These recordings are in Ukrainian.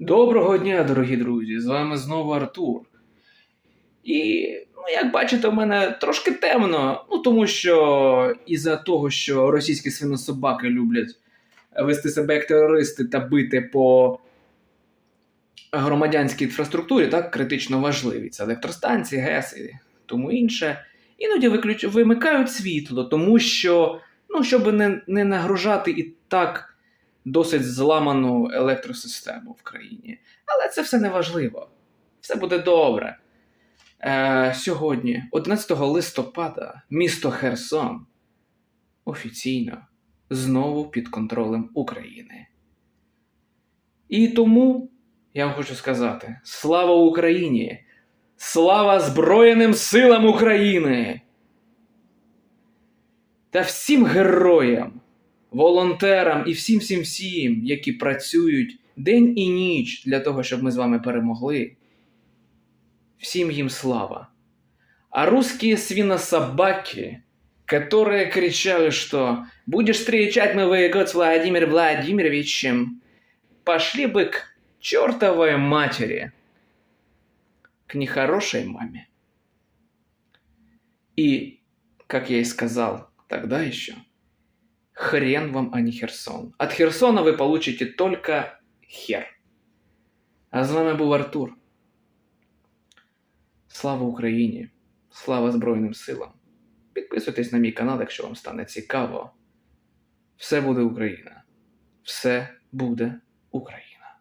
Доброго дня, дорогі друзі! З вами знову Артур. І, ну, як бачите, у мене трошки темно. Ну, тому що із-за того, що російські свинособаки люблять вести себе як терористи та бити по громадянській інфраструктурі, так, критично важливі. Це електростанції, ГЕС і тому інше. Іноді виключ... вимикають світло, тому що, ну, щоб не, не нагружати і так досить зламану електросистему в країні. Але це все не важливо. Все буде добре. Е, сьогодні, 11 листопада, місто Херсон офіційно знову під контролем України. І тому я вам хочу сказати: слава Україні! Слава Збройним силам України! Та всім героям! волонтерам і всім всім всім, які працюють день і ніч для того, щоб ми з вами перемогли. Всім їм слава. А русские свинособаки, которые кричали, что «Будешь встречать Новый год с Владимиром Владимировичем», пошли бы к чертовой матери, к нехорошей маме. И, как я и сказал тогда еще, Хрен вам, а не Херсон. От Херсона ви получите только хер. А з вами був Артур. Слава Україні! Слава Збройним силам! Підписуйтесь на мій канал, якщо вам стане цікаво. Все буде Україна. Все буде Україна.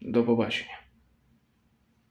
До побачення.